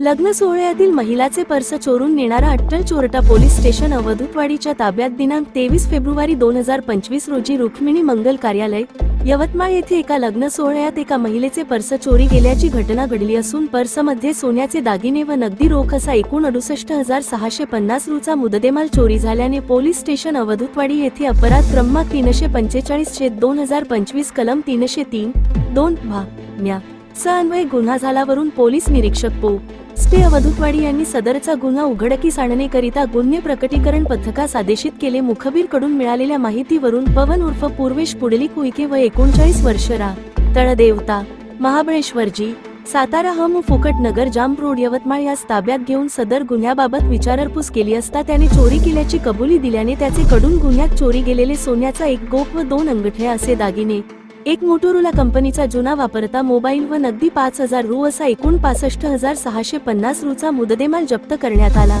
लग्न सोहळ्यातील महिलाचे पर्स चोरून नेणारा अट्टल चोरटा पोलीस स्टेशन अवधूतवाडीच्या ताब्यात दिनांक तेवीस फेब्रुवारी दोन हजार पंचवीस रोजी रुक्मिणी मंगल कार्यालय यवतमाळ येथे एका लग्न सोहळ्यात एका महिलेचे पर्स चोरी गेल्याची घटना घडली असून पर्समध्ये सोन्याचे दागिने व नगदी रोख असा एकूण अडुसष्ट हजार सहाशे पन्नास रुचा मुददेमाल चोरी झाल्याने पोलीस स्टेशन अवधूतवाडी येथे अपराध क्रमांक तीनशे पंचेचाळीस छेद दोन हजार पंचवीस कलम तीनशे तीन दोन भा न्या अन्वय गुन्हा झाल्यावरून पोलीस निरीक्षक पो. स्टे अवधूतवाडी यांनी सदरचा गुन्हा उघडकीस आणण्याकरिता गुन्हे प्रकटीकरण पथकास आदेशित केले. मुखबीरकडून मिळालेल्या माहितीवरून पवन उर्फ पूर्वेश पुडलिक कुईके व एकोणचाळीस वर्ष रा. तळदेवता महाबळेश्वरजी सातारा हम फुकट नगर जाम रोड यवतमाळ यास ताब्यात घेऊन सदर गुन्ह्याबाबत विचारपूस केली असता त्याने चोरी केल्याची कबुली दिल्याने त्याचे कडून गुन्ह्यात चोरी गेलेले सोन्याचा एक गोप व दोन अंगठ्या असे दागिने एक मोटोरोला कंपनीचा जुना वापरता मोबाईल व नगदी पाच हजार रु असा एकूण पासष्ट हजार सहाशे पन्नास रूचा मुददेमाल जप्त करण्यात आला.